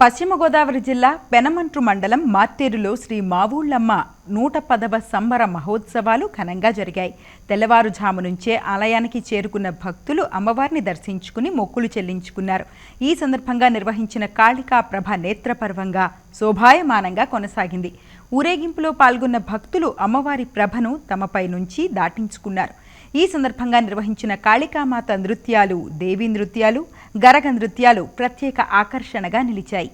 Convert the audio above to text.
పశ్చిమ గోదావరి జిల్లా పెనమంట్రు మండలం మార్తేరులో శ్రీ మావూళ్ళమ్మ నూట పదవ సంబర మహోత్సవాలు ఘనంగా జరిగాయి. తెల్లవారుజాము నుంచే ఆలయానికి చేరుకున్న భక్తులు అమ్మవారిని దర్శించుకుని మొక్కులు చెల్లించుకున్నారు. ఈ సందర్భంగా నిర్వహించిన కాళికా ప్రభ నేత్రపర్వంగా శోభాయమానంగా కొనసాగింది. ఊరేగింపులో పాల్గొన్న భక్తులు అమ్మవారి ప్రభను తమపై నుంచి దాటించుకున్నారు. ఈ సందర్భంగా నిర్వహించిన కాళికామాత నృత్యాలు దేవీ నృత్యాలు గరగ నృత్యాలు ప్రత్యేక ఆకర్షణగా నిలిచాయి.